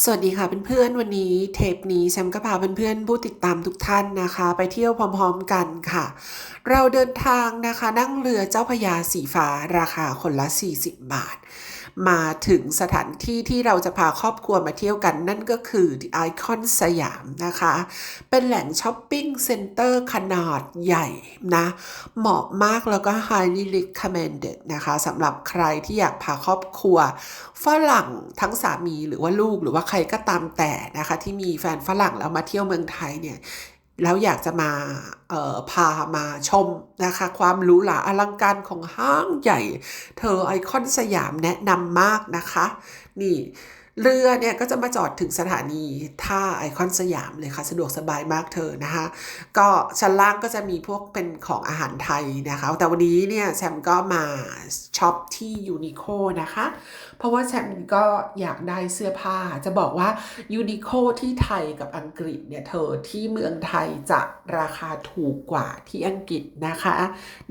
สวัสดีค่ะเพื่อนๆวันนี้เทปนี้แชมป์ก็พาเพื่อนๆผู้ติดตามทุกท่านนะคะ ไปเที่ยวพร้อมๆกันค่ะ เราเดินทางนะคะนั่งเรือเจ้าพยาสีฟ้าราคาคนละ 40 บาท มาถึงสถานที่ที่เราจะพาครอบครัวมาเที่ยวกัน นั่นก็คือไอคอนสยามนะคะ เป็นแหล่งช้อปปิ้งเซ็นเตอร์ขนาดใหญ่นะ เหมาะมากแล้วก็ highly recommended นะคะสำหรับใครที่อยากพาครอบครัวฝรั่งทั้งสามีหรือว่าลูกหรือว่าใครก็ตามแต่นะคะ ที่มีแฟนฝรั่งแล้วมาเที่ยวเมืองไทยเนี่ย แล้วอยากจะมาพามาชมนะคะ ความหรูหราอลังการของห้างใหญ่ เธอไอคอนสยามแนะนำมากนะคะ นี่ เรือเนี่ยก็จะมาจอดถึงสถานีท่าไอคอนสยามเลยค่ะสะดวกสบายมากเธอนะคะ ก็ชั้นล่างก็จะมีพวกเป็นของอาหารไทยนะคะ แต่วันนี้เนี่ยแชมก็มาช็อปที่ยูนิโคนะคะ เพราะว่าแชมก็อยากได้เสื้อผ้าจะบอกว่ายูนิโคที่ไทยกับอังกฤษเนี่ยเธอที่เมืองไทยจะราคาถูกกว่าที่อังกฤษนะคะ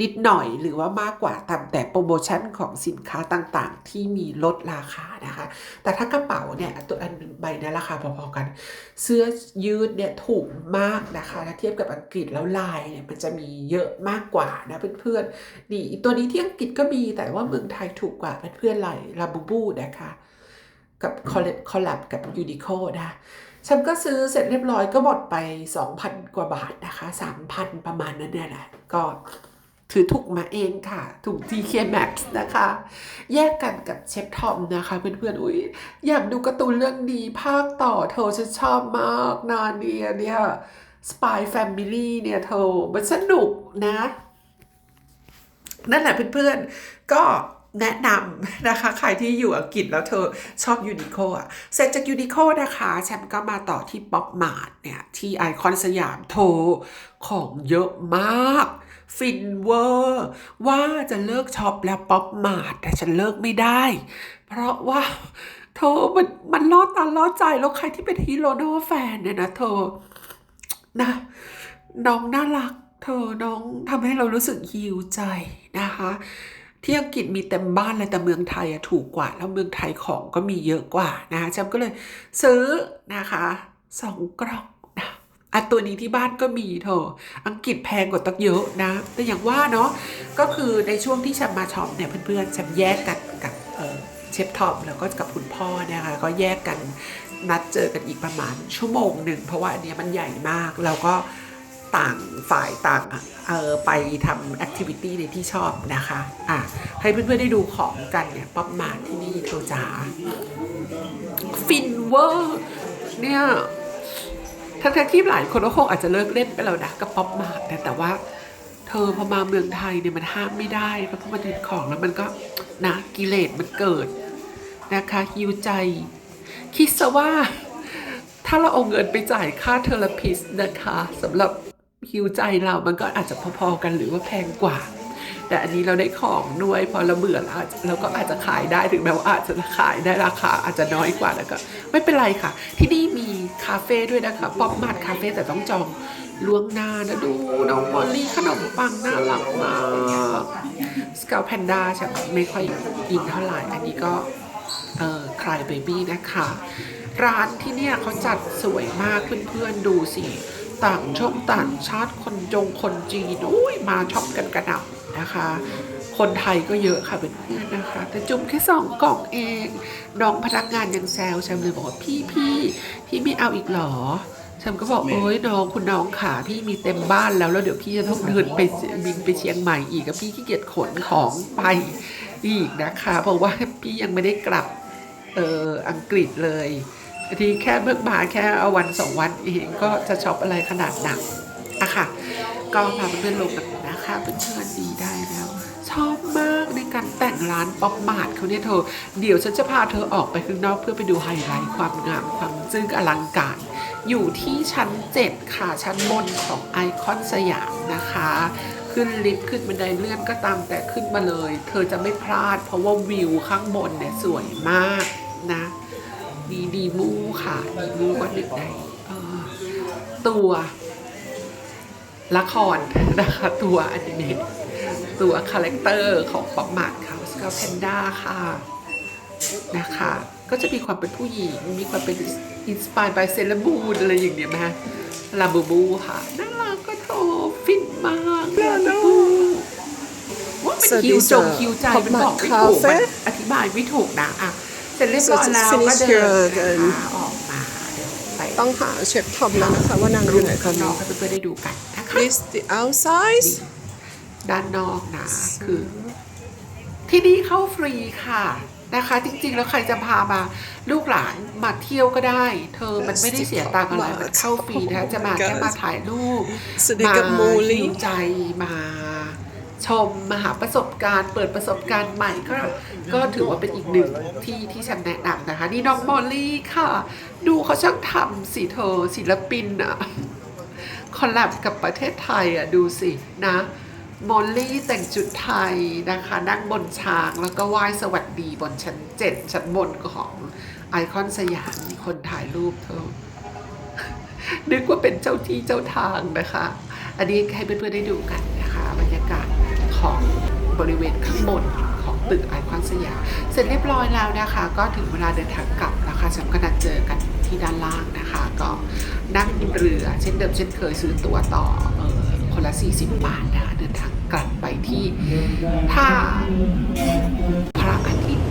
นิดหน่อยหรือว่ามากกว่าตามแต่โปรโมชั่นของสินค้าต่างๆ ที่มีลดราคานะคะ แต่ถ้ากระเป๋าเนี่ยตัวอันหนึ่งใบเนราคาพอๆกัน เสื้อยืดเนี่ยถูกมากนะคะถ้าเทียบกับอังกฤษแล้วลายเนี่ยมันจะมีเยอะมากกว่านะเพื่อนๆนี่ตัวนี้ที่อังกฤษก็มีแต่ว่าเมืองไทยถูกกว่าเพื่อนๆลายลาบูบูนะคะ กับคอลคอลแลบกับยูนิโคนะฉันก็ซื้อเสร็จเรียบร้อยก็หมดไป 2,000 กว่าบาทนะคะ 3,000 ประมาณนั้นเนี่ยแหละก็ ถือถูกมาเองค่ะ ถูก TK Max นะคะ แยกกันกับเชฟทอมนะคะเพื่อนๆ อุ้ยอยากดูการ์ตูนเรื่องนี้ภาคต่อเธอฉันชอบมากนาเนียเนี่ย Spy Family เนี่ยเธอมันสนุกนะ นั่นแหละเพื่อนๆ ก็ แนะนำนะคะ ใครที่อยู่อังกฤษแล้วเธอชอบยูนิโคอะ เสร็จจากยูนิโคนะคะแชมป์ก็มาต่อที่ป๊อปมาร์ทเนี่ย ที่ไอคอนสยามโทรของเยอะมากฟินเวอร์ว่าจะเลิกช็อปแล้วป๊อปมาร์ทแต่ฉันเลิกไม่ได้ เพราะว่าเธอมันมันล่อตาล่อใจแล้วใครที่เป็นฮีโร่โนแฟนเนี่ยนะเธอนะน้องน่ารัก เธอน้องทำให้เรารู้สึกฮิวใจนะคะ ที่อังกฤษมีเต็มบ้านเลยแต่เมืองไทยอะถูกกว่า แล้วเมืองไทยของก็มีเยอะกว่านะคะแชมป์ก็เลยซื้อนะคะสองกล่องนะอะตัวนี้ที่บ้านก็มีเธอะอังกฤษแพงกว่าตั้งเยอะนะ แต่อย่างว่าเนาะก็คือในช่วงที่แชมป์มาช็อปเนี่ยเพื่อนๆแชมป์แยกกันกับเชฟท็อมแล้วก็กับคุณพ่อนะคะก็แยกกันนัดเจอกันอีกประมาณชั่วโมงหนึ่งเพราะว่าอันเนี้ยมันใหญ่มากแล้วก็ ต่างฝ่ายต่างเออไปทำแอคทิวิตี้ในที่ชอบนะคะอะให้เพื่อนๆได้ดูของกันเนี่ยป๊อปมาที่นี่โทจ๋าฟินเวอร์เนี่ยทั้งๆที่หลายคนก็คงอาจจะเลิกเล่นไปแล้วนะกับป๊อปมาแต่แต่ว่า เธอพอมาเมืองไทยเนี่ยมันห้ามไม่ได้เพราะพอมันเห็นของแล้วมันก็นะกิเลสมันเกิดนะคะฮิวใจ คิดซะว่า ถ้าเราเอาเงินไปจ่ายค่าเทอราพิสนะคะสำหรับ ฮิวใจเรามันก็อาจจะพอๆกันหรือว่าแพงกว่า แต่อันนี้เราได้ของด้วยพอเราเบื่อแล้วเราก็อาจจะขายได้ถึงแม้ว่าอาจจะขายได้ราคาอาจจะน้อยกว่าแล้วก็ ไม่เป็นไรค่ะ ที่นี่มีคาเฟ่ด้วยนะคะป๊อปมาร์ทคาเฟ่แต่ต้องจองล่วงหน้านะดูน้องมอลลี่ขนมปังน่ารักมากสกาวแพนด้าฉันไม่ค่อยอินเท่าไหร่ อันนี้ก็เอ่อคลายเบบี้นะคะ ร้านที่เนี่ยเขาจัดสวยมากเพื่อนๆดูสิ ต่างช่องต่างชาติคนจงคนจีนอุ้ยมาช็อปกันกระหน่ำนะคะ คนไทยก็เยอะค่ะเพื่อนๆนะคะ แต่จุ่มแค่สองกล่องเองน้องพนักงานยังแซวแชมเลยบอกว่าพี่พี่พี่ไม่เอาอีกเหรอแชมก็บอกโอ้ยน้องคุณน้องขาพี่มีเต็มบ้านแล้วแล้วเดี๋ยวพี่จะต้องเดินไปบินไปเชียงใหม่อีกกับพี่ขี้เกียจขนของไปอีกนะคะ เพราะว่าพี่ยังไม่ได้กลับเอออังกฤษเลย ทีแค่เบิกมาแค่เอาวันสองวันเองก็จะช็อปอะไรขนาดหนักอะค่ะ ก็พาเพื่อนๆลงนนะคะเพื่อนๆดีได้แล้ว ชอบมากในการแต่งร้านป๊อปมาร์ทเขาเนี่ยเธอ เดี๋ยวฉันจะพาเธอออกไปข้างนอกเพื่อไปดูไฮไลท์ความงามความซึ่งอลังการ อยู่ที่ชั้น 7 ค่ะ ชั้นบนของไอคอนสยามนะคะ ขึ้นลิฟต์ขึ้นบันไดเลื่อนก็ตามแต่ขึ้นมาเลย เธอจะไม่พลาดเพราะว่าวิวข้างบนเนี่ยสวยมากนะ ดีดีมูค่ะดีมูก็หนึ่งในเอ่อตัวละครนะคะตัวอนิเมะตัวคาแรคเตอร์ของป๊อปมาร์ทเขาสกาแพนด้าค่ะนะคะ ก็จะมีความเป็นผู้หญิง มีความเป็นอินสปายบายเซเลบูนอะไรอย่างเงี้ยไหมฮะลาบูบูค่ะน่ารักก็โทฟินมากลาบูบูว่าเป็น So คิว these จง are คิวใจ Pop มันบอกไม่ Mart ถูกมัน Cafe อธิบายไม่ถูกนะอะเสร็จเรียบร้อย So it's แล้วก็ finished เดิน here นะ then คะออกมาเดี๋ยวไปต้องหาเชฟทอมแล้วนะคะว่านางอยู่ไหนตข้าอนงนอนี้ กให้เพื่อนๆได้ดูกันนะคะ This the outside ด้านนอกนะคือ ที่นี่เข้าฟรีค่ะนะคะ จริงๆ แล้วใครจะพามาลูกหลานมาเที่ยวก็ได้ เธอมันไม่ได้เสียตังค์อะไรมันเข้าฟรีนะจะมาแค่มาถ่ายรูป สวัสดีมากับมูลี่ฮิวใจมา ชมมาหาประสบการณ์ เปิดประสบการณ์ใหม่ก็ก็ถือว่าเป็นอีกหนึ่งที่ที่ฉันแนะนำนะคะ นี่น้องมอลลี่ค่ะ ดูเขาช่างทำสิเธอศิลปินอะคอลแลบกับประเทศไทยอะดูสินะมอลลี่แต่งจุดไทยนะคะ นั่งบนช้างแล้วก็ไหว้สวัสดีบนชั้นเจ็ดชั้นบนของไอคอนสยามมีคนถ่ายรูปเธอ นึกว่าเป็นเจ้าที่เจ้าทางนะคะ อันนี้ให้เพื่อนๆได้ดูกันนะคะบรรยากาศ ของบริเวณข้างบนของตึกไอคอนสยามเสร็จเรียบร้อยแล้วนะคะ ก็ถึงเวลาเดินทางกลับนะคะฉับก็นัดเจอกันที่ด้านล่างนะคะ ก็นั่งเรือเช่นเดิมเช่นเคยซื้อตั๋วต่อออคนละ 40 บาทนะคะเดินทางกลับไปที่ท่าพระอาทิตย์น